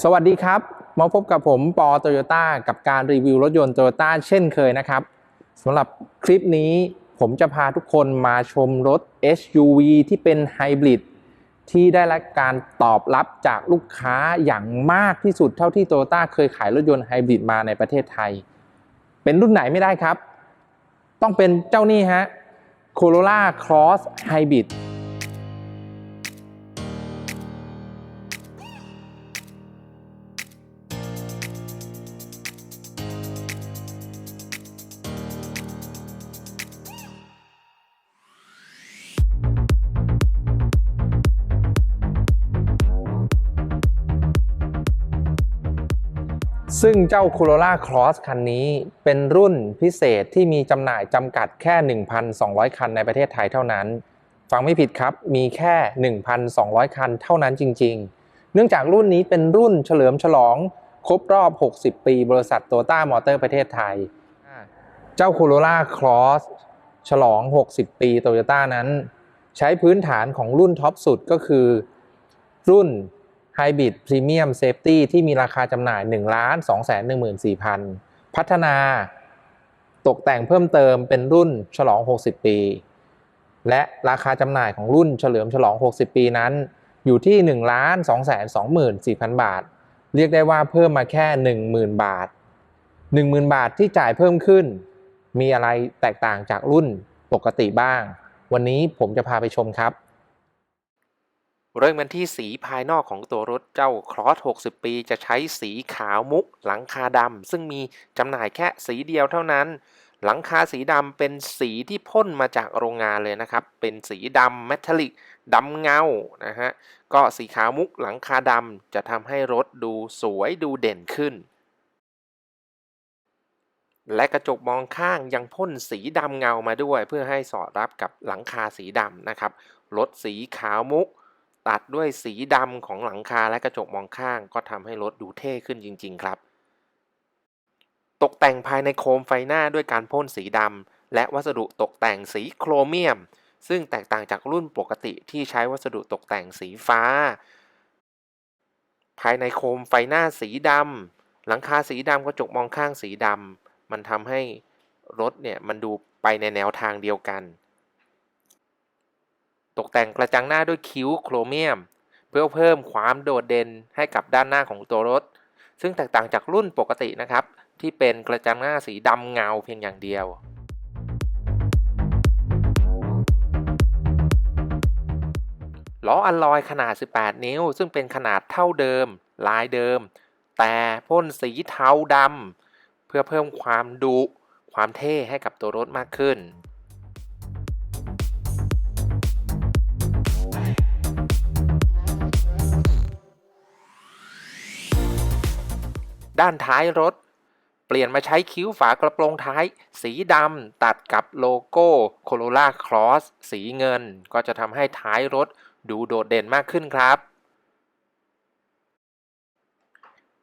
สวัสดีครับ มาพบกับผมปอโตโยต้ากับการรีวิวรถยนต์โตโยต้าเช่นเคยนะครับสำหรับคลิปนี้ผมจะพาทุกคนมาชมรถ SUV ที่เป็นไฮบริดที่ได้รับการตอบรับจากลูกค้าอย่างมากที่สุดเท่าที่โตโยต้าเคยขายรถยนต์ไฮบริดมาในประเทศไทย เป็นรุ่นไหนไม่ได้ครับ ต้องเป็นเจ้านี่ฮะ Corolla Cross Hybrid ซึ่งเจ้า Corolla Cross คันนี้เป็นรุ่นพิเศษที่มีจำหน่ายจำกัดแค่ 1,200 คันในประเทศไทยเท่านั้น ฟังไม่ผิดครับ มีแค่ 1,200 คันเท่านั้นจริง ๆ เนื่องจากรุ่นนี้เป็นรุ่นเฉลิมฉลอง ครบรอบ 60 ปี บริษัทโตต้ามอเตอร์ประเทศไทย เจ้า Corolla Cross ฉลอง 60 ปีโตโยต้านั้น ใช้พื้นฐานของรุ่นท็อปสุดก็คือ รุ่น Hybrid Premium Safety ที่มีราคาจำหน่าย 1 2 1 4 0 0 0 พัฒนาตกแต่งเพิ่มเติมเป็นรุ่นฉลอง 60 ปี และราคาจำหน่ายของรุ่นเฉลิมฉลอง 60 ปีนั้น อยู่ที่ 1 2 2 4 0 0 0 บาท เรียกได้ว่าเพิ่มมาแค่ 10,000 บาท 10,000 บาทที่จ่ายเพิ่มขึ้น มีอะไรแตกต่างจากรุ่นปกติบ้าง วันนี้ผมจะพาไปชมครับ เริ่มกันที่สีภายนอกของตัวรถเจ้าครอส60 ปีจะใช้สีขาวมุก หลังคาดำซึ่งมีจำหน่ายแค่สีเดียวเท่านั้น หลังคาสีดำเป็นสีที่พ่นมาจากโรงงานเลยนะครับ เป็นสีดำเมทัลลิกดำเงานะฮะก็สีขาวมุกหลังคาดำจะทำให้รถดูสวยดูเด่นขึ้น และกระจกมองข้างยังพ่นสีดำเงามาด้วย เพื่อให้สอดรับกับหลังคาสีดำนะครับรถสีขาวมุก ตัดด้วยสีดำของหลังคาและกระจกมองข้าง ก็ทำให้รถดูเท่ขึ้นจริง ๆ ครับ ตกแต่งภายในโคมไฟหน้าด้วยการพ่นสีดำและวัสดุตกแต่งสีโครเมียม ซึ่งแตกต่างจากรุ่นปกติที่ใช้วัสดุตกแต่งสีฟ้า ภายในโคมไฟหน้าสีดำหลังคาสีดำกระจกมองข้างสีดำมันทำให้รถเนี่ยมันดูไปในแนวทางเดียวกัน ตกแต่งกระจังหน้าด้วยคิ้วโครเมียม เพื่อเพิ่มความโดดเด่นให้กับด้านหน้าของตัวรถ ซึ่งแตกต่างจากรุ่นปกตินะครับ ที่เป็นกระจังหน้าสีดำเงาเพียงอย่างเดียวล้ออัลลอยขนาด 18 นิ้ว ซึ่งเป็นขนาดเท่าเดิม ลายเดิม แต่พ่นสีเทาดำเพื่อเพิ่มความดุความเท่ให้กับตัวรถมากขึ้น ด้านท้ายรถ เปลี่ยนมาใช้คิ้วฝากระโปรงท้าย สีดำตัดกับโลโก้ Corolla Cross สีเงิน ก็จะทำให้ท้ายรถดูโดดเด่นมากขึ้นครับ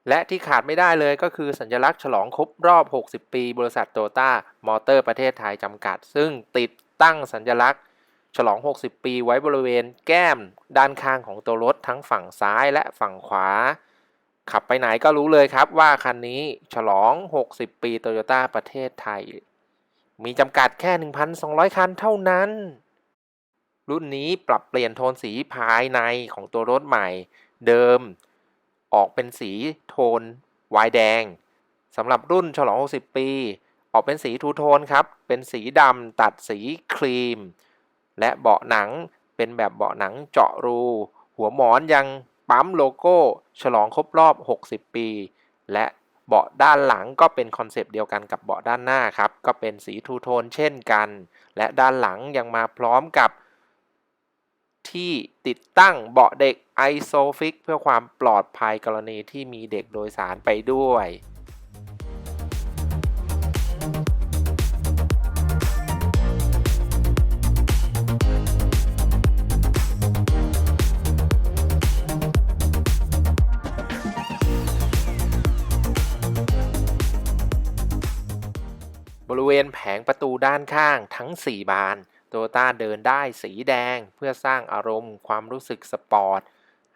และที่ขาดไม่ได้เลยก็คือสัญลักษณ์ฉลองครบรอบ 60 ปี บริษัทโตต้ามอเตอร์ประเทศไทยจำกัด ซึ่งติดตั้งสัญลักษณ์ฉลอง 60 ปีไว้บริเวณแก้มด้านข้างของตัวรถทั้งฝั่งซ้ายและฝั่งขวา ขับไปไหนก็รู้เลยครับว่าคันนี้ฉลอง 60 ปีโตโยต้าประเทศไทย มีจำกัดแค่ 1,200 คันเท่านั้น รุ่นนี้ปรับเปลี่ยนโทนสีภายในของตัวรถใหม่ เดิม ออกเป็นสีโทนวายแดงสำหรับรุ่นฉลอง 60 ปี ออกเป็นสีทูโทนครับ เป็นสีดำตัดสีครีม และเบาะหนังเป็นแบบเบาะหนังเจาะรู หัวหมอนยัง ปั๊มโลโก้ ฉลองครบรอบ 60 ปี และเบาะด้านหลังก็เป็นคอนเซปต์เดียวกันกับเบาะด้านหน้าครับ ก็เป็นสีทูโทนเช่นกัน และด้านหลังยังมาพร้อมกับที่ติดตั้งเบาะเด็ก ISOFIX เพื่อความปลอดภัยกรณีที่มีเด็กโดยสารไปด้วย บริเวณแผงประตูด้านข้างทั้ง 4 บาน โตต้าเดินได้สีแดง เพื่อสร้างอารมณ์ความรู้สึกสปอร์ต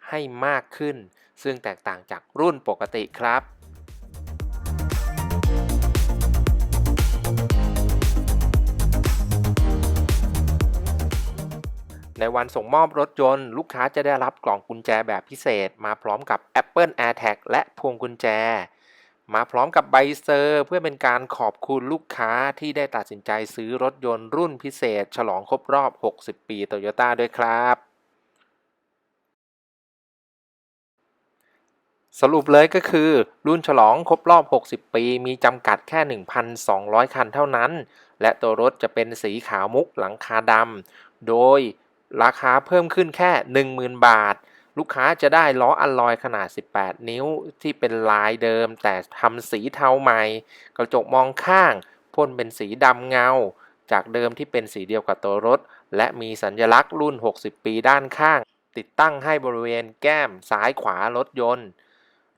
ให้มากขึ้น ซึ่งแตกต่างจากรุ่นปกติครับในวันส่งมอบรถยนต์ ลูกค้าจะได้รับกล่องกุญแจแบบพิเศษ มาพร้อมกับ Apple AirTag และพวงกุญแจ มาพร้อมกับใบเซอร์ เพื่อเป็นการขอบคุณลูกค้าที่ได้ตัดสินใจซื้อรถยนต์รุ่นพิเศษ ฉลองครบรอบ 60 ปีโตโยต้าด้วยครับ สรุปเลยก็คือ รุ่นฉลองครบรอบ 60 ปี มีจำกัดแค่ 1,200 คันเท่านั้น และตัวรถจะเป็นสีขาวมุกหลังคาดำโดยราคาเพิ่มขึ้นแค่ 10,000 บาท ลูกค้าจะได้ล้ออัลลอยขนาด 18 นิ้วที่เป็นลายเดิม แต่ทำสีเทาใหม่ กระจกมองข้างพ่นเป็นสีดำเงา จากเดิมที่เป็นสีเดียวกับตัวรถ และมีสัญลักษณ์รุ่น 60 ปีด้านข้าง ติดตั้งให้บริเวณแก้มซ้ายขวารถยนต์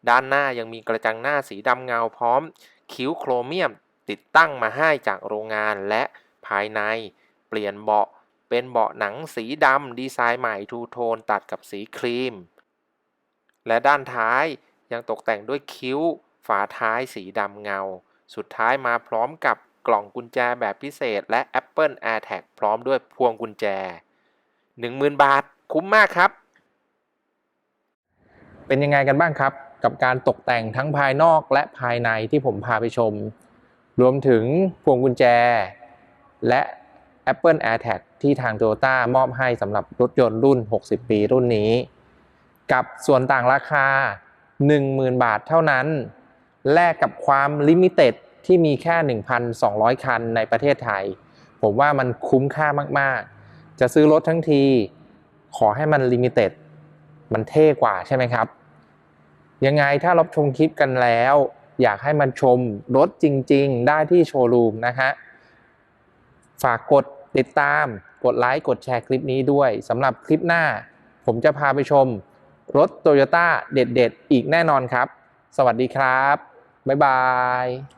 ด้านหน้ายังมีกระจังหน้าสีดำเงาพร้อม คิ้วโครเมียมติดตั้งมาให้จากโรงงานและภายใน เปลี่ยนเบาะ เป็นเบาะหนังสีดำดีไซน์ใหม่ทูโทนตัดกับสีครีม และด้านท้ายยังตกแต่งด้วยคิ้ว ฝาท้ายสีดำเงา สุดท้ายมาพร้อมกับกล่องกุญแจแบบพิเศษ และ Apple AirTag พร้อมด้วยพวงกุญแจ 10,000 บาท คุ้มมากครับ เป็นยังไงกันบ้างครับ กับการตกแต่งทั้งภายนอกและภายในที่ผมพาไปชม รวมถึงพวงกุญแจ และ Apple AirTag ที่ทาง Toyota มอบให้สำหรับรถยนต์รุ่น 60 ปีรุ่นนี้ กับส่วนต่างราคา 10,000 บาทเท่านั้น แลกกับความลิมิเต็ดที่มีแค่ 1,200 คันในประเทศไทย ผมว่ามันคุ้มค่ามาก ๆ จะซื้อรถทั้งที ขอให้มันลิมิเต็ด มันเท่กว่าใช่ไหมครับ ยังไงถ้ารับชมคลิปกันแล้ว อยากให้มันชมรถจริง ๆ ได้ที่โชว์รูมนะฮะ ฝากกด ติดตามกดไลค์กดแชร์คลิปนี้ด้วยสำหรับคลิปหน้า ผมจะพาไปชมรถโตโยต้าเด็ด ๆ อีกแน่นอนครับ สวัสดีครับ บ๊ายบาย